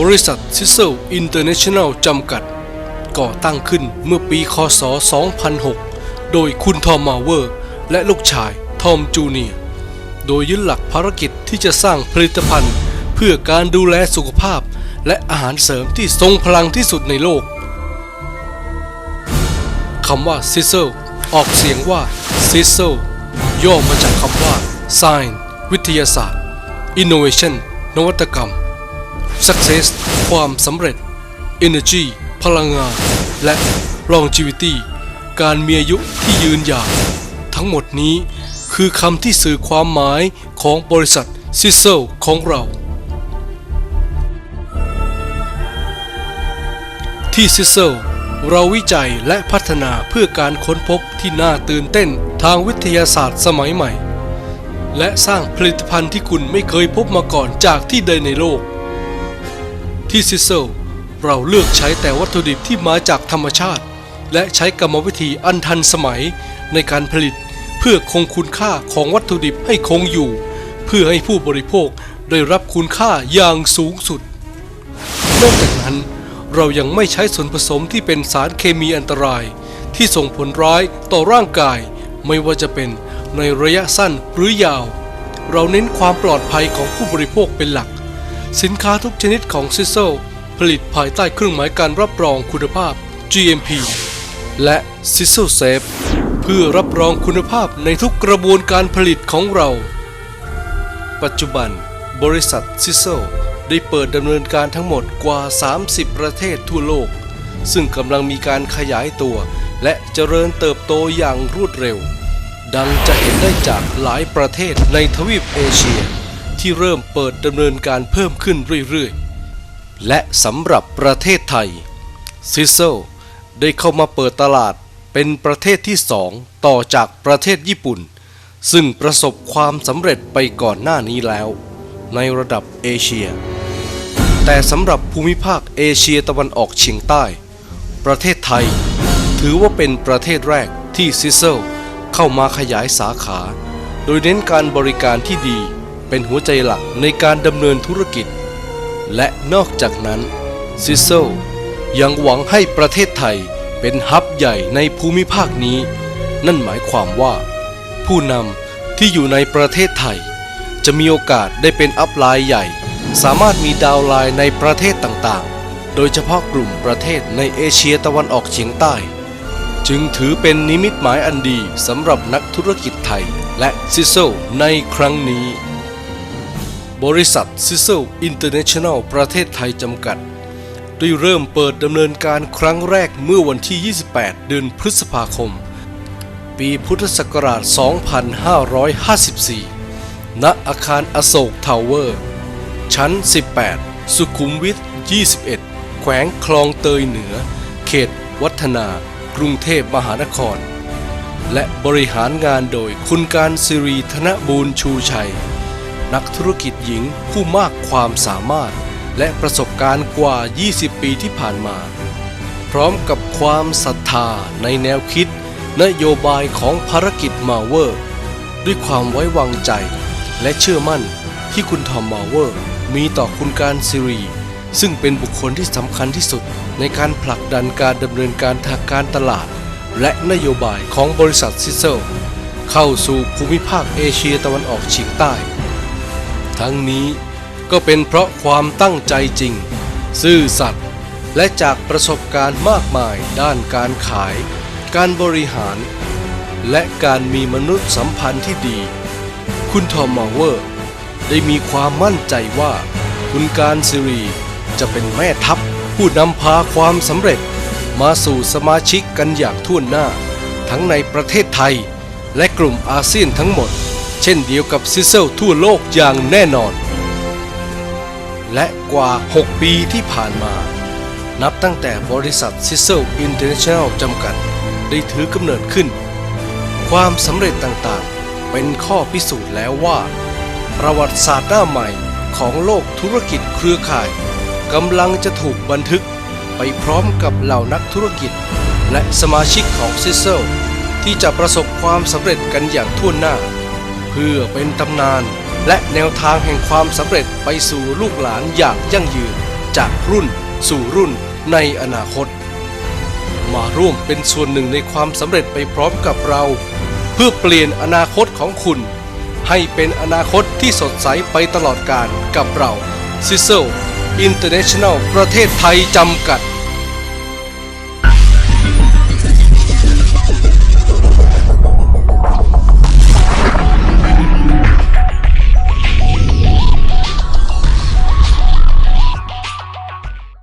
บริษัทซิเซลอินเตอร์เนชั่นแนลจำกัด ก่อตั้งขึ้นเมื่อปีคศ 2006 โดยคุณทอมมาเวอร์ และลูกชายทอมจูเนียโดยยึดหลักภารกิจที่จะสร้างผลิตภัณฑ์ เพื่อการดูแลสุขภาพ และอาหารเสริมที่ทรงพลังที่สุดในโลกคำว่า Sizzle ออกเสียงว่า Sizzle ย่อมาจากคำว่า Science วิทยาศาสตร์ Innovation นวัตกรรม Success ความสำเร็จ Energy พลังงาน และ Longevity การมีอายุที่ยืนยาวทั้งหมดนี้คือคำที่สื่อความหมายของบริษัท Sizzle ของเรา ที่ Sizzle เราวิจัยและพัฒนาเพื่อการค้นพบที่น่าตื่นเต้นทางวิทยาศาสตร์สมัยใหม่ และสร้างผลิตภัณฑ์ที่คุณไม่เคยพบมาก่อนจากที่ใดในโลก ที่ Sizzle เราเลือกใช้แต่วัตถุดิบที่มาจากธรรมชาติ และใช้กรรมวิธีอันทันสมัยในการผลิต เพื่อคงคุณค่าของวัตถุดิบให้คงอยู่ เพื่อให้ผู้บริโภคได้รับคุณค่าอย่างสูงสุด นอกจากนั้น เรายังไม่ใช้ส่วนผสมที่เป็นสารเคมีอันตราย ที่ส่งผลร้ายต่อร่างกาย ไม่ว่าจะเป็นในระยะสั้นหรือยาว เราเน้นความปลอดภัยของผู้บริโภคเป็นหลัก สินค้าทุกชนิดของซิ z เซลผลิตภายใต้เครื่องหมายการรับรองคุณภาพ GMP และ s i z z l e Safe เพื่อรับรองคุณภาพในทุกกระบวนการผลิตของเรา ปัจจุบัน บริษัทซิเซลได้เปิดดำเนินการทั้งหมดกว่า 30 ประเทศทั่วโลก ซึ่งกำลังมีการขยายตัว และเจริญเติบโตอย่างรวดเร็ว ดังจะเห็นได้จากหลายประเทศในทวีปเอเชีย ที่เริ่มเปิดดำเนินการเพิ่มขึ้นเรื่อยๆ และสำหรับประเทศไทยซิเซลได้เข้ามาเปิดตลาดเป็นประเทศที่สองต่อจากประเทศญี่ปุ่น ซึ่งประสบความสำเร็จไปก่อนหน้านี้แล้ว ในระดับเอเชีย แต่สำหรับภูมิภาคเอเชียตะวันออกเฉียงใต้ ประเทศไทย ถือว่าเป็นประเทศแรกที่ซิเซลเข้ามาขยายสาขา โดยเน้นการบริการที่ดี เป็นหัวใจหลักในการดำเนินธุรกิจ และนอกจากนั้นซิเซยังหวังให้ประเทศไทยเป็นฮับใหญ่ในภูมิภาคนี้ นั่นหมายความว่า ผู้นำที่อยู่ในประเทศไทย จะมีโอกาสได้เป็นอัพไลน์ใหญ่ สามารถมีดาวไลน์ในประเทศต่างๆ โดยเฉพาะกลุ่มประเทศในเอเชียตะวันออกเฉียงใต้ จึงถือเป็นนิมิตหมายอันดีสำหรับนักธุรกิจไทยและซิโซในครั้งนี้ บริษัทซิโซลอินเตอร์เนชั่นแนลประเทศไทยจำกัด ได้เริ่มเปิดดำเนินการครั้งแรกเมื่อวันที่ 28 เดือนพฤษภาคม ปีพุทธศักราช 2554 ณ อาคารอโศกทาวเวอร์ ชั้น 18 สุขุมวิท 21 แขวงคลองเตยเหนือ เขต วัฒนา กรุงเทพมหานคร และบริหารงานโดยคุณการสิริธนบูรณ์ชูชัย นักธุรกิจหญิงผู้มากความสามารถ และประสบการณ์กว่า 20 ปีที่ผ่านมา พร้อมกับความศรัทธาในแนวคิด นโยบายของภารกิจมาเวอร์ ด้วยความไว้วางใจ และเชื่อมั่นที่คุณทอมมาเวอร์ มีต่อคุณการซิรี ซึ่งเป็นบุคคลที่สำคัญที่สุดในการผลักดันการดำเนินการทางการตลาด และนโยบายของบริษัทซิเซลเข้าสู่ภูมิภาคเอเชียตะวันออกเฉียงใต้ ทั้งนี้ก็เป็นเพราะความตั้งใจจริง ซื่อสัตย์และจากประสบการณ์มากมายด้านการขาย การบริหาร และการมีมนุษยสัมพันธ์ที่ดี คุณทอมมาเวอร์ ได้มีความมั่นใจว่า คุณการซิรีจะเป็นแม่ทัพผู้นำพาความสำเร็จมาสู่สมาชิกกันอย่างทั่วหน้า ทั้งในประเทศไทยและกลุ่มอาเซียนทั้งหมด เช่นเดียวกับซิเซลทั่วโลกอย่างแน่นอน และกว่า 6 ปีที่ผ่านมา นับตั้งแต่บริษัทซิเซลอินเตอร์เนชั่นแนลจำกัด ได้ถือกำเนิดขึ้น ความสำเร็จต่างๆ เป็นข้อพิสูจน์แล้วว่า ประวัติศาสตร์หน้าใหม่ของโลกธุรกิจเครือข่ายกำลังจะถูกบันทึกไปพร้อมกับเหล่านักธุรกิจ และสมาชิกของซิเซลที่จะประสบความสำเร็จกันอย่างทั่วหน้า พื่อเป็นตำนาน และแนวทางแห่งความสำเร็จไปสู่ลูกหลานอย่างยั่งยืน จากรุ่นสู่รุ่นในอนาคต มาร่วมเป็นส่วนหนึ่งในความสำเร็จไปพร้อมกับเรา เพื่อเปลี่ยนอนาคตของคุณ ให้เป็นอนาคตที่สดใสไปตลอดกาลกับเรา c i s e l International ประเทศไทยจำกัด